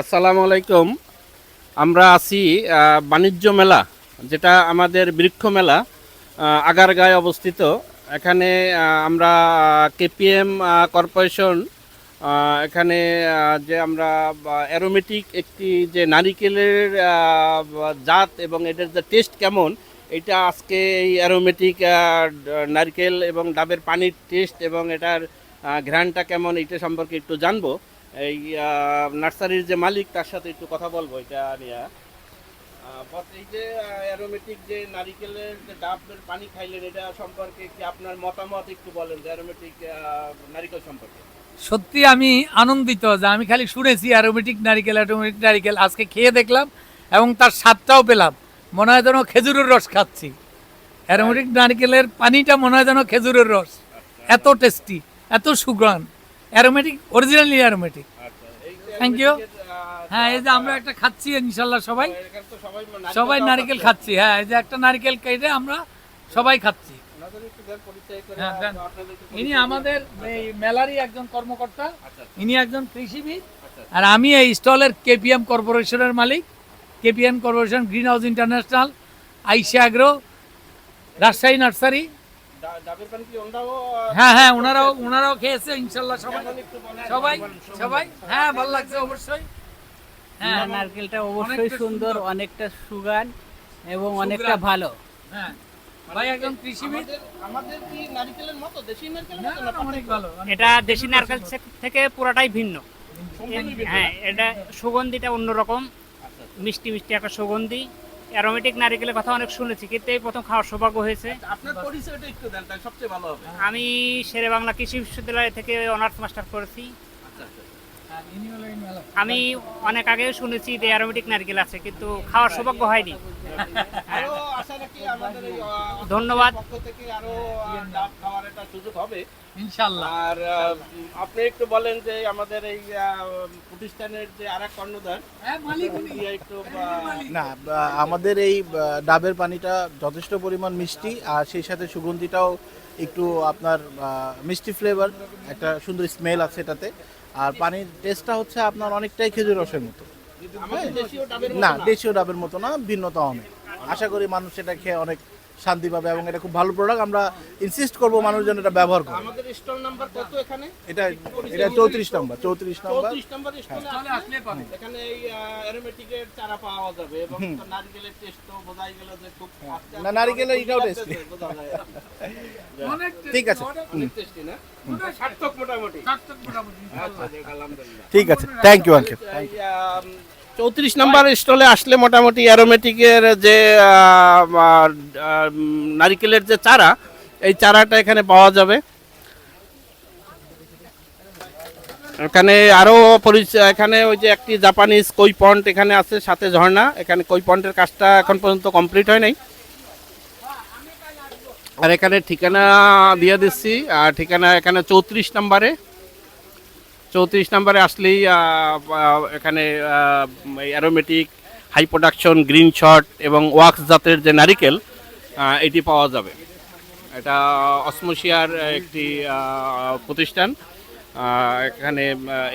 আসসালামু আলাইকুম। আমরা আছি বাণিজ্য মেলা, যেটা আমাদের বৃক্ষ মেলা আগারগাঁয়ে অবস্থিত। এখানে আমরা কেপিএম কর্পোরেশন এখানে যে আমরা অ্যারোমেটিক একটি যে নারিকেলের জাত এবং এটার যে টেস্ট কেমন, এটা আজকে এই অ্যারোমেটিক নারকেল এবং ডাবের পানির টেস্ট এবং এটার ঘ্রাণটা কেমন, এটা সম্পর্কে একটু জানব। এই নার্সারির যে মালিক তার সাথে একটু কথা বলব এটা নিয়ে। এই যে অ্যারোমেটিক যে নারিকেলের যে ডাবের পানি খাইলেন এটা সম্পর্কে কি আপনার মতামত একটু বলেন যে অ্যারোমেটিক নারিকেল সম্পর্কে? সত্যি আমি আনন্দিত যে আমি খালি শুনেছি অ্যারোমেটিক নারিকেল অ্যারোমেটিক নারিকেল। আজকে খেয়ে দেখলাম এবং তার স্বাদটাও পেলাম। মনে হয় যেন খেজুরের রস খাচ্ছি। অ্যারোমেটিক নারিকেলের পানিটা মনে হয় যেন খেজুরের রস। এত টেস্টি এত সুগ্রান aromatic originally aromatic thank ah, হ্যাঁ এই যে আমরা একটা খাচ্ছি ইনশাল্লাহ সবাই। সবাই নারিকেল খাচ্ছি। হ্যাঁ এই যে একটা নারিকেল কেটে আমরা সবাই খাচ্ছি। হ্যাঁ, ইনি আমাদের এই মেলারই একজন কর্মকর্তা আচ্ছা ইনি একজন কৃষিবিদ আচ্ছা আর আমি এই স্টলের কেপিএম কর্পোরেশনের মালিক। KPM corporation green house international IC agro Rajshahi nursery. ডা- ডাবের পানি কি ওনারাও হ্যাঁ হ্যাঁ ওনারাও ওনারাও খেয়েছে ইনশাল্লাহ সবাই? সবাই সবাই। হ্যাঁ ভালো লাগছে অবশ্যই। হ্যাঁ নারকেলটা অবশ্যই সুন্দর। অনেকটা সুগান এবং অনেকটা ভালো। হ্যাঁ। ভাই একজন কৃষিবিদ। আমাদের কি নারিকেলের মতো? দেশি নারকেলের মতো অনেক ভালো এটা দেশি নারকেল থেকে পুরাটাই ভিন্ন। হ্যাঁ এটা সুগন্ধিটা অন্যরকম। আচ্ছা, মিষ্টি মিষ্টি একটা সুগন্ধি। অ্যারোমেটিক নারিকেলের কথা অনেক শুনেছি কিন্তু এই প্রথম খাওয়ার সৌভাগ্য হয়েছে। আচ্ছা, আপনার পরিচয়টা একটু দেন তাই সবচেয়ে ভালো হবে। আমি শেরে বাংলা কৃষি বিশ্ববিদ্যালয় থেকে অনার্স মাস্টার করেছি। আচ্ছা আচ্ছা হ্যাঁ, মেলা। আমি অনেক আগেও শুনেছি যে অ্যারোমেটিক নারকেল আছে কিন্তু খাওয়ার সৌভাগ্য হয়নি। আরও আশা রাখি আমাদের এই ধন্যবাদ। পক্ষ থেকে আরও ডাব খাওয়ার একটা সুযোগ হবে ইনশাল্লাহ আর আপনি একটু বলেন যে আমাদের এই প্রতিষ্ঠানের যে আর এক কর্ণধার হ্যাঁ মালিক উনি। উনি একটু না আমাদের এই ডাবের পানিটা যথেষ্ট পরিমাণ মিষ্টি আর সেই সাথে সুগন্ধিটাও একটু আপনার মিষ্টি ফ্লেভার একটা সুন্দর স্মেল আছে এটাতে আর পানির টেস্টটা হচ্ছে আপনার অনেকটাই খেজুর রসের মতো ডাবের না না। দেশীয় ডাবের মতো না ভিন্নতা অনেক আশা করি মানুষ এটা খেয়ে অনেক শান্তি পাবে এবং এটা খুব ভালো প্রোডাক্ট আমরা ইনসিস্ট করব মানুষ যেন এটা ব্যবহার করে আমাদের স্টল নাম্বার কত এখানে? এটা এটা চৌত্রিশ নম্বর চৌত্রিশ নম্বর চৌত্রিশ নম্বর স্টলে আসলে পাবে এখানে এই অ্যারোমেটিকের চারা পাওয়া যাবে এবং নারকেলের টেস্ট তো বোঝাই গেল যে খুব না, নারকেলের এটাও। অনেক ঠিক আছে। অনেক- অনেক টেস্টি না? সার্থক মোটামুটি। সার্থক মোটামুটি। আচ্ছা ঠিক আছে। থ্যাংক ইউ আঙ্কেল চৌত্রিশ নাম্বার স্টলে আসলে মোটামুটি অ্যারোমেটিকের যে নারিকেলের যে চারা, এই চারাটা এখানে পাওয়া যাবে। এখানে আরও পরিচয়, এখানে ওই যে একটি জাপানিজ কই পন্ট এখানে আছে, সাথে ঝর্ণা। এখানে কই পন্টের কাজটা এখন পর্যন্ত কমপ্লিট হয় নাই। আর এখানে ঠিকানা দিয়ে দিচ্ছি। আর ঠিকানা এখানে চৌত্রিশ নম্বরে। চৌত্রিশ নম্বরে আসলেই এখানে aromatic high production green shot এবং ওয়াক্স জাতের যে নারিকেল এটি পাওয়া যাবে। এটা অসমোশিয়ার একটি প্রতিষ্ঠান। এখানে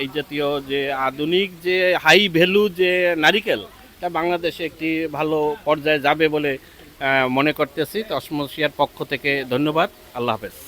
এই জাতীয় যে আধুনিক যে হাই ভ্যালু যে নারিকেল, এটা বাংলাদেশে একটি ভালো পর্যায়ে যাবে বলে মনে করতেছি। তো অসমোশিয়ার পক্ষ থেকে ধন্যবাদ। আল্লাহ হাফেজ।